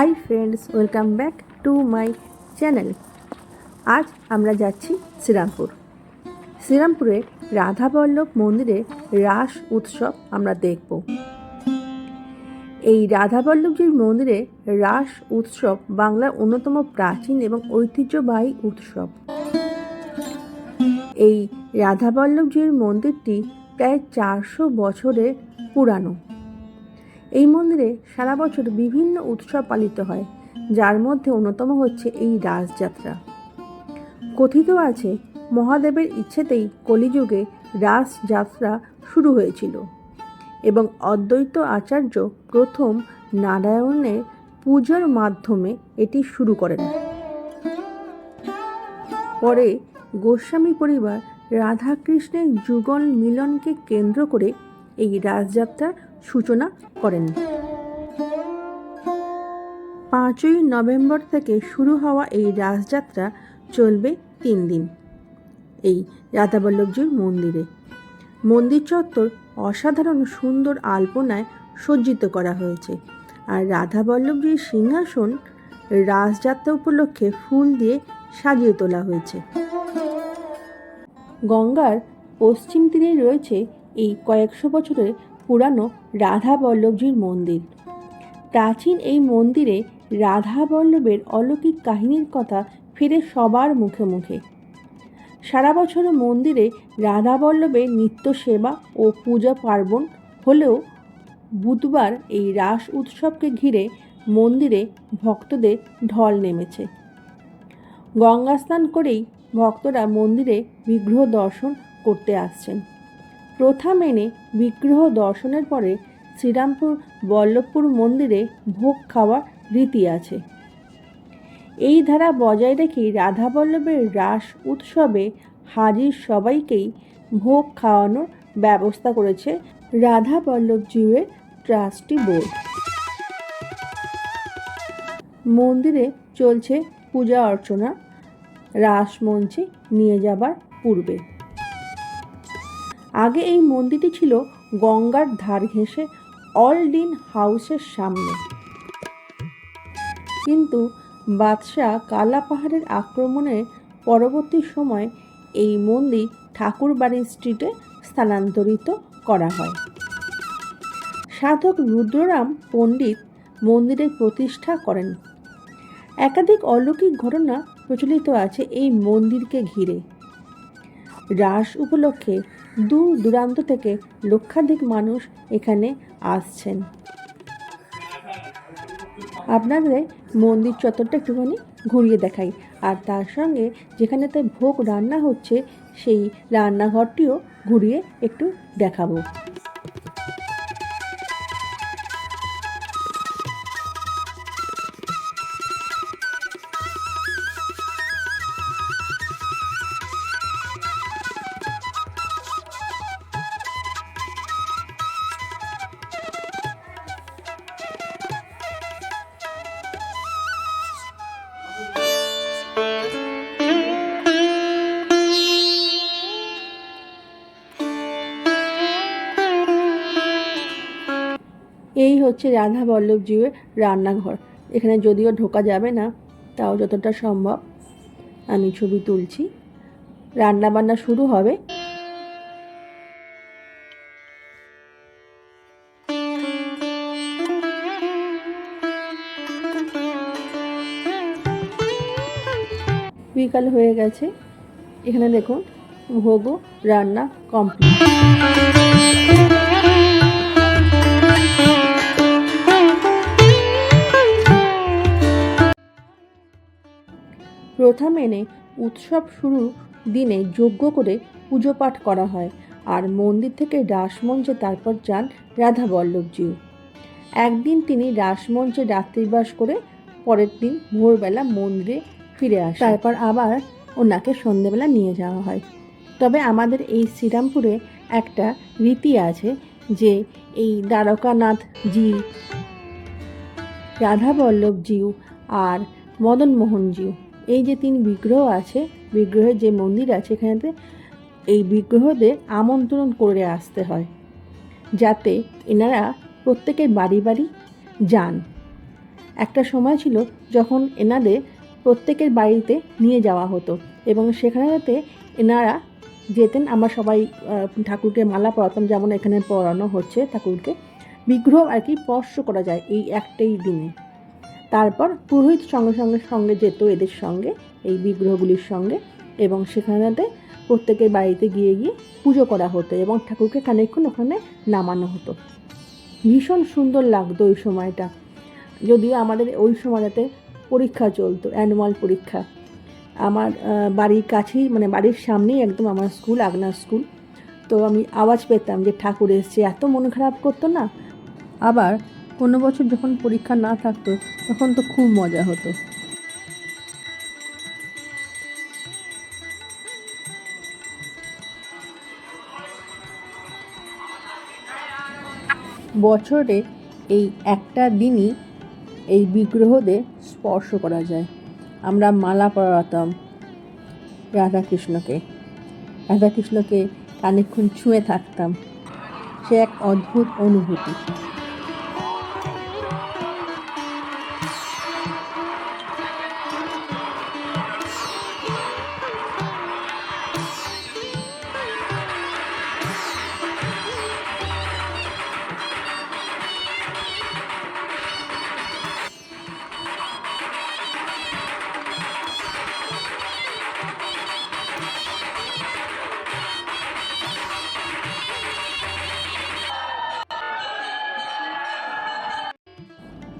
Hi friends, welcome back to my channel. আজ আমরা যাচ্ছি শ্রীরামপুর। শ্রীরামপুরে রাধাবল্লভ মন্দিরে রাস উৎসব আমরা দেখব। এই রাধাবল্লভজির মন্দিরে রাস উৎসব বাংলার অন্যতম প্রাচীন এবং ঐতিহ্যবাহী উৎসব। এই রাধাবল্লভজির মন্দিরটি প্রায় চারশো বছরের পুরানো। এই মন্দিরে সারা বছর বিভিন্ন উৎসব পালিত হয়, যার মধ্যে অন্যতম হচ্ছে এই রাসযাত্রা। কথিত আছে, মহাদেবের ইচ্ছেতেই কলিযুগে রাসযাত্রা শুরু হয়েছিল এবং অদ্বৈত আচার্য প্রথম নারায়ণের পূজার মাধ্যমে এটি শুরু করেন। পরে গোস্বামী পরিবার রাধাকৃষ্ণের যুগল মিলনকে কেন্দ্র করে এই রাসযাত্রার সূচনা করেন। পাঁচই নভেম্বর থেকে শুরু হওয়া এই রাসযাত্রা চলবে তিন দিন। এই রাধাবল্লভজির মন্দিরে। মন্দির চত্বর অসাধারণ সুন্দর আলপনায় সজ্জিত করা হয়েছে আর রাধাবল্লভজির সিংহাসন রাসযাত্রা উপলক্ষে ফুল দিয়ে সাজিয়ে তোলা হয়েছে। গঙ্গার পশ্চিম তীরে রয়েছে এই কয়েকশো বছরের পুরানো বল্লভজির মন্দির। প্রাচীন এই মন্দিরে রাধা বল্লভের অলৌকিক কাহিনীর কথা ফিরে সবার মুখে মুখে। সারা বছর মন্দিরে রাধা বল্লভের নিত্য সেবা ও পূজা পার্বণ হলেও বুধবার এই রাস উৎসবকে ঘিরে মন্দিরে ভক্তদের ঢল নেমেছে। গঙ্গা স্নান করেই ভক্তরা মন্দিরে বিগ্রহ দর্শন করতে আসছেন। প্রথা মেনে বিগ্রহ দর্শনের পরে শ্রীরামপুর বল্লভপুর মন্দিরে ভোগ খাওয়ার রীতি আছে। এই ধারা বজায় রেখে রাধা বল্লভের রাস উৎসবে হাজির সবাইকেই ভোগ খাওয়ানোর ব্যবস্থা করেছে রাধা বল্লভজিউয়ের ট্রাস্টি বোর্ড। মন্দিরে চলছে পূজা অর্চনা, রাস মঞ্চে নিয়ে যাবার পূর্বে। আগে এই মন্দিরটি ছিল গঙ্গার ধার ঘেঁষে অলডিন হাউসের সামনে। কিন্তু বাদশাহ কালা পাহাড়ের আক্রমণের পরবর্তী সময় এই মন্দির ঠাকুরবাড়ি স্ট্রিটে স্থানান্তরিত করা হয়। সাধক রুদ্ররাম পণ্ডিত মন্দিরের প্রতিষ্ঠা করেন। একাধিক অলৌকিক ঘটনা প্রচলিত আছে এই মন্দিরকে ঘিরে। রাস উপলক্ষে দূর দূরান্ত থেকে লক্ষাধিক মানুষ এখানে আসছেন। আপনাদের মন্দির চত্বরটা একটুখানি ঘুরিয়ে দেখাই। আর তার সঙ্গে যেখানেতে ভোগ রান্না হচ্ছে, সেই রান্নাঘরটিও ঘুরিয়ে একটু দেখাবো। এই হচ্ছে রাধা বল্লভজিউয়ের রান্নাঘর। এখানে যদিও ঢোকা যাবে না, তাও যতটা সম্ভব আমি ছবি তুলছি। রান্না বান্না শুরু হবে। বিকাল হয়ে গেছে। এখানে দেখুন ভোগও রান্না কমপ্লিট। প্রথা মেনে উৎসব শুরু দিনে যজ্ঞ করে পুজো পাঠ করা হয় আর মন্দির থেকে রাসমঞ্চে তারপর যান রাধা বল্লভজিও একদিন তিনি রাসমঞ্চে রাত্রিবাস করে পরের দিন ভোরবেলা মন্দিরে ফিরে আসেন। তারপর আবার ওনাকে সন্ধেবেলা নিয়ে যাওয়া হয়। তবে আমাদের এই শ্রীরামপুরে একটা রীতি আছে যে এই দ্বারকানাথ জি রাধা বল্লভজিউ আর মদন মোহনজিউ এই যে তিন বিগ্রহ আছে, বিগ্রহের যে মন্দির আছে এখানেতে, এই বিগ্রহদের আমন্ত্রণ করে আসতে হয়, যাতে এনারা প্রত্যেকের বাড়ি বাড়ি যান। একটা সময় ছিল যখন এনাদের প্রত্যেকের বাড়িতে নিয়ে যাওয়া হতো এবং সেখানেতে এনারা যেতেন, আমরা সবাই ঠাকুরকে মালা পরাতাম, যেমন এখানে পরানো হচ্ছে ঠাকুরকে, বিগ্রহ আর কি স্পর্শ করা যায় এই একটাই দিনে। তারপর পুরোহিত সঙ্গে সঙ্গে সঙ্গে যেত এদের সঙ্গে, এই বিগ্রহগুলির সঙ্গে, এবং সেখানেতে প্রত্যেকের বাড়িতে গিয়ে গিয়ে পুজো করা হতো এবং ঠাকুরকে খানিকক্ষণ ওখানে নামানো হতো। ভীষণ সুন্দর লাগতো ওই সময়টা। যদিও আমাদের ওই সময়টাতে পরীক্ষা চলতো অ্যানুয়াল পরীক্ষা। আমার বাড়ির কাছেই মানে বাড়ির সামনেই একদম আমার স্কুল আগনা স্কুল। তো আমি আওয়াজ পেতাম যে ঠাকুর এসছে, এত মন খারাপ করতো না। আবার কোনো বছর যখন পরীক্ষা না থাকতো, তখন তো খুব মজা হতো। বছরে এই একটা দিনই এই বিগ্রহদের স্পর্শ করা যায়। আমরা মালা পরাতাম রাধাকৃষ্ণকে। রাধাকৃষ্ণকে খানিকক্ষণ ছুঁয়ে থাকতাম। সে এক অদ্ভুত অনুভূতি।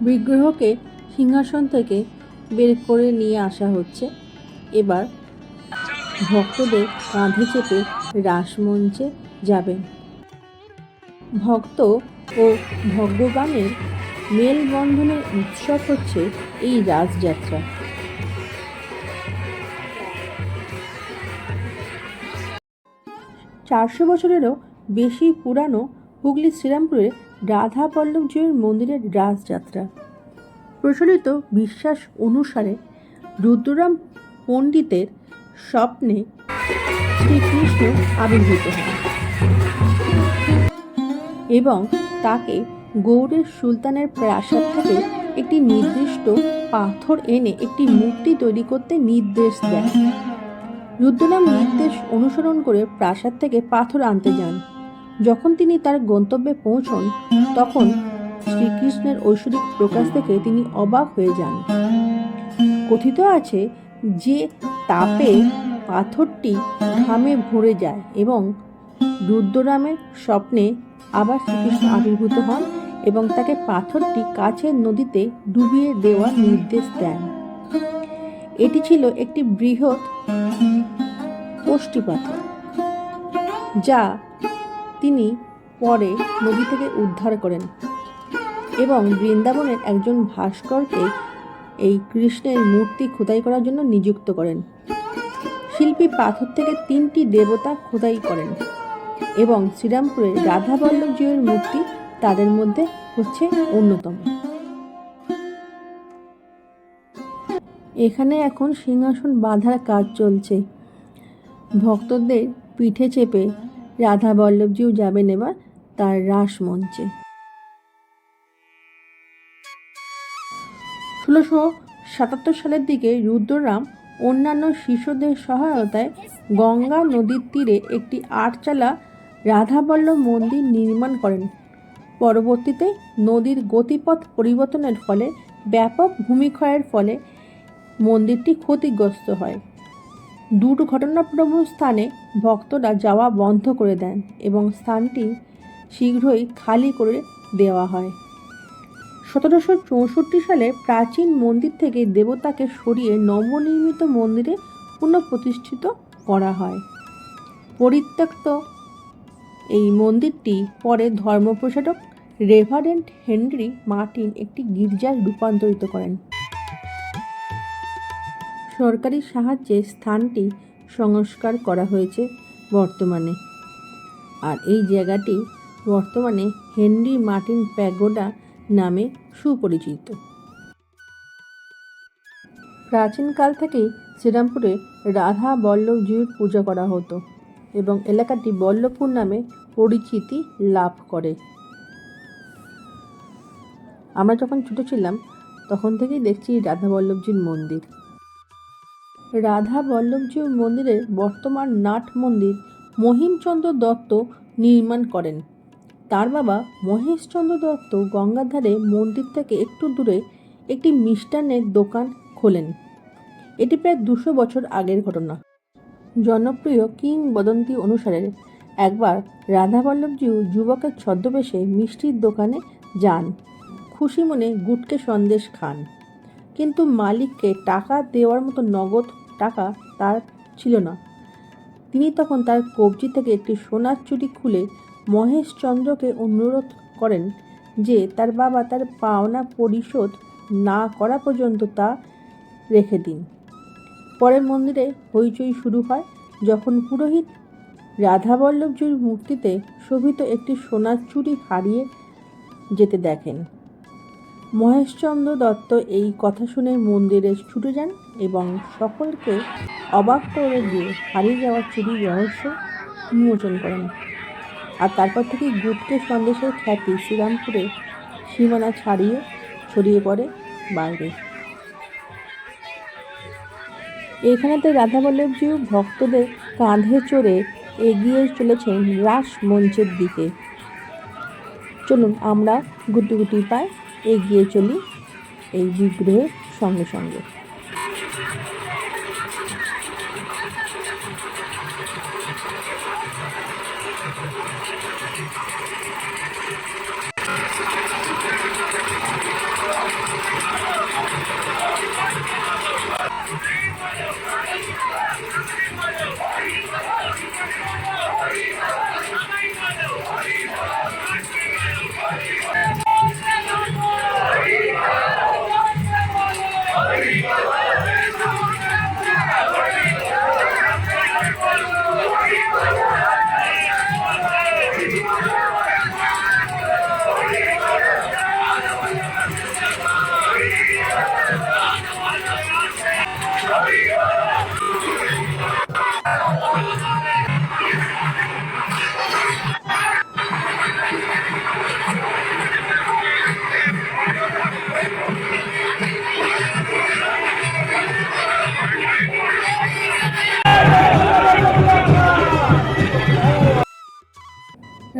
বিগ্রহকে সিংহাসন থেকে বের করে নিয়ে আসা হচ্ছে। এবার ভক্তদের কাঁধে চেপে রাসমঞ্চে যাবেন। ভক্ত ও ভগবানের মেলবন্ধনের উৎসব হচ্ছে এই রাসযাত্রা চারশো বছরেরও বেশি পুরানো হুগলি শ্রীরামপুরের রাধা পল্লবজীর মন্দিরের রাসযাত্রা প্রচলিত বিশ্বাস অনুসারে রুদ্ররাম পণ্ডিতের স্বপ্নে শ্রীকৃষ্ণ আবির্ভূত হন এবং তাকে গৌড়ের সুলতানের প্রাসাদ থেকে একটি নির্দিষ্ট পাথর এনে একটি মূর্তি তৈরি করতে নির্দেশ দেন। রুদ্রনাম নির্দেশ অনুসরণ করে প্রাসাদ থেকে পাথর আনতে যান। যখন তিনি তার গন্তব্যে পৌঁছন, তখন শ্রীকৃষ্ণের ঐশ্বরিক প্রকাশ থেকে তিনি অবাক হয়ে যান। কথিত আছে যে তাপে পাথরটি ঘামে ভরে যায় এবং রুদ্ররামের স্বপ্নে আবার শ্রীকৃষ্ণ আবির্ভূত হন এবং তাকে পাথরটি কাছের নদীতে ডুবিয়ে দেওয়ার নির্দেশ দেন। এটি ছিল একটি বৃহৎ কোষ্ঠী পাথর যা তিনি পরে নদী থেকে উদ্ধার করেন এবং বৃন্দাবনের একজন ভাস্করকে এই কৃষ্ণের মূর্তি খোদাই করার জন্য নিযুক্ত করেন। শিল্পী পাথর থেকে তিনটি দেবতা খোদাই করেন এবং শ্রীরামপুরে রাধা বল্লভজিউর মূর্তি তাদের মধ্যে হচ্ছে অন্যতম। এখানে এখন সিংহাসন বাঁধার কাজ চলছে। ভক্তদের পিঠে চেপে রাধা বল্লভজিও যাবেন এবার তার রাস মঞ্চে। ষোলোশো সাতাত্তর সালের দিকে রুদ্ররাম অন্যান্য শিশুদের সহায়তায় গঙ্গা নদীর তীরে একটি আটচালা রাধাবল্লভ মন্দির নির্মাণ করেন। পরবর্তীতে নদীর গতিপথ পরিবর্তনের ফলে ব্যাপক ভূমিক্ষয়ের ফলে মন্দিরটি ক্ষতিগ্রস্ত হয়। দুর্ঘটনাপ্রবণ স্থানে ভক্তরা যাওয়া বন্ধ করে দেন এবং স্থানটি শীঘ্রই খালি করে দেওয়া হয়। সতেরোশো চৌষট্টি সালে প্রাচীন মন্দির থেকে দেবতাকে সরিয়ে নবনির্মিত মন্দিরে পুনঃপ্রতিষ্ঠিত করা হয়। পরিত্যক্ত এই মন্দিরটি পরে ধর্মপ্রচারক রেভারেন্ট হেনরি মার্টিন একটি গির্জায় রূপান্তরিত করেন। সরকারি সাহায্যে স্থানটি সংস্কার করা হয়েছে বর্তমানে। আর এই জায়গাটি বর্তমানে হেনরি মার্টিন প্যাগোডা নামে সুপরিচিত। প্রাচীনকাল থেকেই শ্রীরামপুরে রাধা বল্লভজির পূজা করা হতো এবং এলাকাটি বল্লভপুর নামে পরিচিতি লাভ করে। আমরা যখন ছোটো ছিলাম, তখন থেকেই দেখছি রাধা বল্লভজির মন্দির। রাধা বল্লভজির মন্দিরের বর্তমান নাট মন্দির মহিমচন্দ্র দত্ত নির্মাণ করেন। তার বাবা মহেশচন্দ্র দত্ত গঙ্গার ধারে মন্দির থেকে একটু দূরে একটি মিষ্টান্নের দোকান খোলেন। এটি প্রায় দুশো বছর আগের ঘটনা। জনপ্রিয় কিংবদন্তি অনুসারে একবার রাধাবল্লভজিও যুবকের ছদ্মবেশে মিষ্টির দোকানে যান। খুশি মনে গুটকে সন্দেশ খান। কিন্তু মালিককে টাকা দেওয়ার মতো নগদ টাকা তার ছিল না। তিনি তখন তার কবজি থেকে একটি সোনার চুরি খুলে মহেশচন্দ্রকে অনুরোধ করেন যে তার বাবা তার পাওনা পরিশোধ না করা পর্যন্ত তা রেখে দিন। পরে মন্দিরে হইচই শুরু হয় যখন পুরোহিত রাধাবল্লভজির মূর্তিতে শোভিত একটি সোনার চুড়ি হারিয়ে যেতে দেখেন। মহেশচন্দ্র দত্ত এই কথা শুনে মন্দিরে ছুটে যান এবং সকলকে অবাক করে দিয়ে হারিয়ে যাওয়া চুরির রহস্য উন্মোচন করেন। আর তারপর থেকে গুটকে সন্দেশের খ্যাতি শ্রীরামপুরে সীমানা ছাড়িয়ে ছড়িয়ে পড়ে বাইরে। এখানেতে রাধাবল্লভজিও ভক্তদের কাঁধে চড়ে এগিয়ে চলেছেন রাস মঞ্চের দিকে। চলুন, আমরা গুটি গুটি পায় এগিয়ে চলি এই বিগ্রহের সঙ্গে সঙ্গে।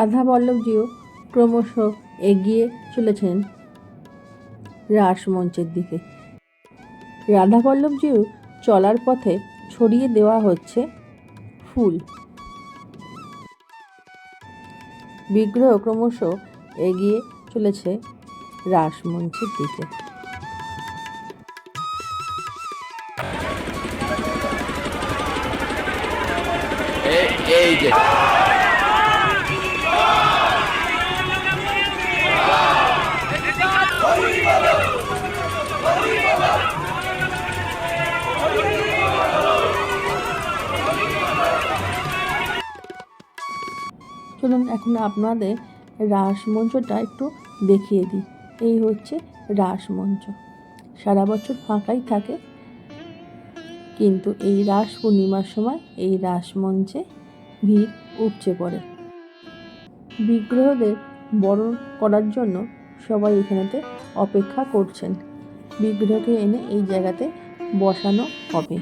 রাধা বল্লভজিও ক্রমশ এগিয়ে চলেছেন রাসমঞ্চের দিকে। রাধা বল্লভজিও চলার পথে ছড়িয়ে দেওয়া হচ্ছে ফুল। বিগ্রহ ক্রমশ এগিয়ে চলেছে রাসমঞ্চের দিকে। এই যে। চলুন এখন আপনাদের রাসমঞ্চটা একটু দেখিয়ে দিই। এই হচ্ছে রাসমঞ্চ। সারা বছর ফাঁকাই থাকে, কিন্তু এই রাস পূর্ণিমার সময় এই রাসমঞ্চে ভিড় উপচে পড়ে। বিগ্রহদের বরণ করার জন্য সবাই এখানেতে অপেক্ষা করছেন। বিগ্রহকে এনে এই জায়গাতে বসানো হবে।